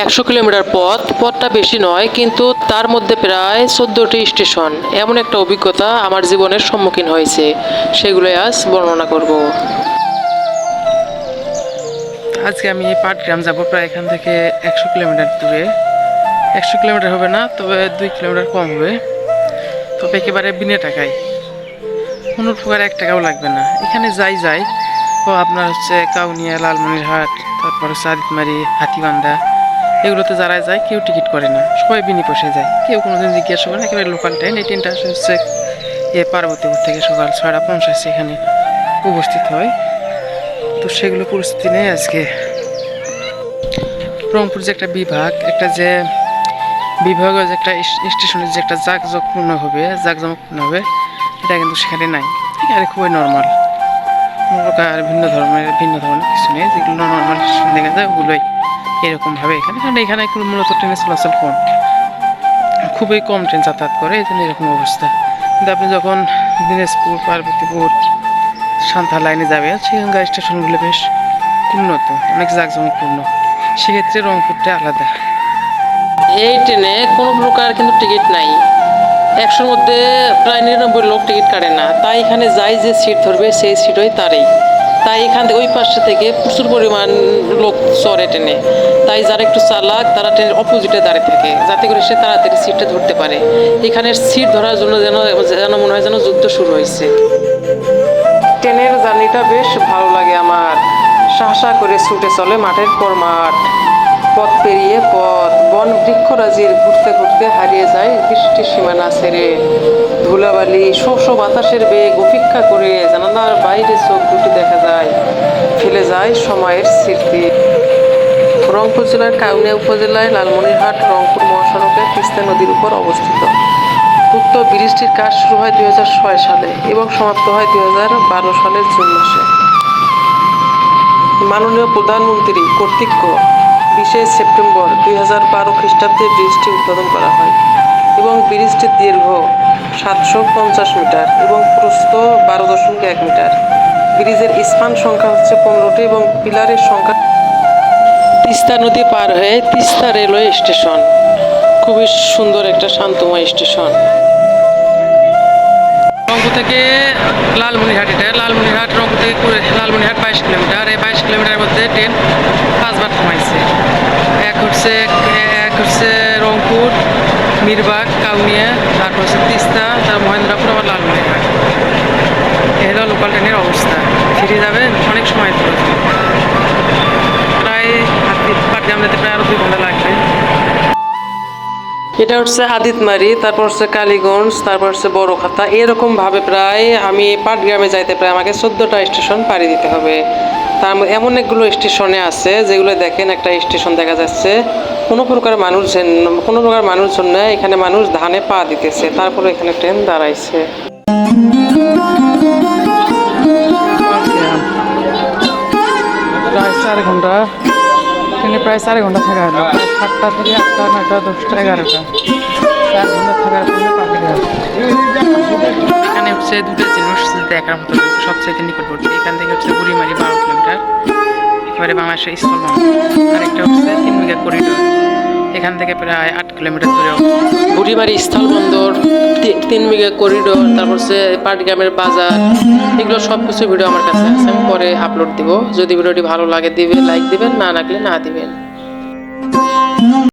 একশো কিলোমিটার পথ, পথটা বেশি নয়, কিন্তু তার মধ্যে প্রায় চোদ্দোটি স্টেশন। এমন একটা অভিজ্ঞতা আমার জীবনের সম্মুখীন হয়েছে। সেগুলোই আজ বর্ণনা করব। আজকে আমি পাটগ্রাম যাব প্রায় এখান থেকে একশো কিলোমিটার দূরে। একশো কিলোমিটার হবে না, তবে দুই কিলোমিটার কম হবে। তবে একেবারে বিনে টাকায়। কোনো প্রকার এক টাকাও লাগবে না। এখানে যাই যাই। ও আপনার হচ্ছে কাউনিয়া, লালমনিরহাট, তারপর হচ্ছে আদিতমারি হাতিবান্ধা এগুলোতে যারা যায়, কেউ টিকিট করে না। সবাই বিনি পয়সে যায়। কেউ কোনোদিন জিজ্ঞাসা করে না, একেবারে লোকাল ট্রেন এই ট্রেনটা হচ্ছে এ পার্বতীপুর থেকে সকাল ছয়টা পঞ্চাশে এখানে উপস্থিত হয়। তো সেগুলো পরিস্থিতি নেই আজকে রংপুর যে একটা বিভাগ, একটা যে বিভাগ যে একটা স্টেশনের যে একটা জাকজকপূর্ণ হবে, জাকজমকপূর্ণ হবে, এটা কিন্তু সেখানে নাই। এখানে খুবই নর্মাল কোনো প্রকার ভিন্ন ধর্মের, ভিন্ন ধরনের কিছু নেই। যেগুলো নর্মাল স্টেশন দেখা যায়, ওগুলোই। এরকমভাবে এখানে। কারণ এখানে মূলত ট্রেনের চলাচল কম। খুবই কম ট্রেন যাতায়াত করে, এই জন্য এরকম অবস্থা। কিন্তু আপনি যখন দিনাজপুর, পার্বতীপুর সান্তা লাইনে যাবে সেখানকার স্টেশনগুলো বেশ উন্নত, অনেক জাঁকজমকপূর্ণ। সেক্ষেত্রে রংপুরটা আলাদা। এই ট্রেনে কোনো প্রকার কিন্তু টিকিট নাই। একশোর মধ্যে প্রায় নিরানব্বই লোক টিকিট কাটে না। তাই এখানে যাই যে সিট ধরবে, সেই সিটই তারই। তাই এখান থেকে ওই পাশে থেকে প্রচুর পরিমাণ লোক চড়ে টেনে। তাই যারা একটু চালাক, তারা ট্রেনের অপোজিটে দাঁড়িয়ে থাকে, যাতে করে সে তাড়াতাড়ি সিটটা ধরতে পারে। এখানের সিট ধরার জন্য যেন যেন মনে হয় যেন যুদ্ধ শুরু হয়েছে। ট্রেনের জার্নিটা বেশ ভালো লাগে আমার। শাহ করে ছুটে চলে মাঠের পর মাঠ। পথ পেরিয়ে পথ। বন বৃক্ষরাজির ঘুরতে ঘুরতে হারিয়ে যায় বৃষ্টির সীমানা ছেড়ে। ধুলাবালি, শোষ বাতাসের বেগ উপেক্ষা করে জানালার বাইরে চোখ দুটি দেখা যায়। ফেলে যায় সময়ের স্মৃতি। রংপুর জেলার কাউনিয়া উপজেলায় লালমনিরহাট, রংপুর মহাসড়কে তিস্তা নদীর উপর অবস্থিত। উক্ত ব্রিজটির কাজ শুরু হয় দুই হাজার ছয় সালে এবং সমাপ্ত হয় দুই হাজার বারো সালের জুন মাসে। মাননীয় প্রধানমন্ত্রী কর্তৃক বিশে সেপ্টেম্বর দুই হাজার বারো খ্রিস্টাব্দে ব্রিজটি উদ্বোধন করা হয় এবং ব্রিজটির দীর্ঘ সাতশো পঞ্চাশ মিটার এবং প্রস্থ বারো দশমিক এক মিটার। ব্রিজের স্পান সংখ্যা হচ্ছে পনেরোটি এবং পিলারের সংখ্যা তিস্তা নদী পার হয়ে তিস্তা রেলওয়ে স্টেশন। খুবই সুন্দর একটা শান্তময় স্টেশন। রংপুর থেকে লালমনিরহাট এটা। লালমনিরহাট রংপুর থেকে লালমনিরহাট বাইশ কিলোমিটার। এই বাইশ কিলোমিটারের মধ্যে ট্রেন পাঁচবার থামাইছে। হচ্ছে এক হচ্ছে রংপুর, মিরবাগ কাউনিয়া তারপর হচ্ছে তিস্তা, তারপর মহেন্দ্রপুর, আবার এই হলো লোকাল ট্রেনের অবস্থা। ফিরে যাবে অনেক সময় প্রয়োজন প্রায় পাটগ্রাম যেতে প্রায় আরও দুই ঘণ্টা লাগবে। এটা হচ্ছে আদিতমারি তারপর হচ্ছে কালীগঞ্জ, তারপর হচ্ছে বড়খাতা। এরকম ভাবে প্রায় আমি পাটগ্রামে যাইতে প্রায় আমাকে চোদ্দোটা স্টেশন পাড়ি দিতে হবে। তার এমন একগুলো স্টেশনে আছে, যেগুলো দেখেন একটা স্টেশন দেখা যাচ্ছে। কোনো প্রকার মানুষজন, কোনো প্রকার মানুষজন নেই, এখানে মানুষ ধানে পা দিতেছে, তারপরে এখানে ট্রেন দাঁড়াইছে। প্রায় চার ঘণ্টা প্রায় চার ঘণ্টা থাকা হলো সাতটা থেকে আটটা, নয়টা, দশটা, এগারোটা। এখানে হচ্ছে দুটো জিনিস দেখার মতো রয়েছে। সবচেয়ে নিকটবর্তী। এখান থেকে হচ্ছে বুড়িমারি বারো কিলোমিটার। একেবারে বাংলাদেশের স্থলবন্দর আরেকটা হচ্ছে তিন বিঘা করিডোর। এখান থেকে প্রায় আট কিলোমিটার দূরে বুড়িমারি স্থলবন্দর তিন বিঘা করিডোর, তারপর হচ্ছে পাটগ্রামের বাজার। এগুলো সব কিছু ভিডিও আমার কাছে আছে। আমি পরে আপলোড দিব। যদি ভিডিওটি ভালো লাগে দিবে লাইক দিবেন, না লাগলে না দিবেন।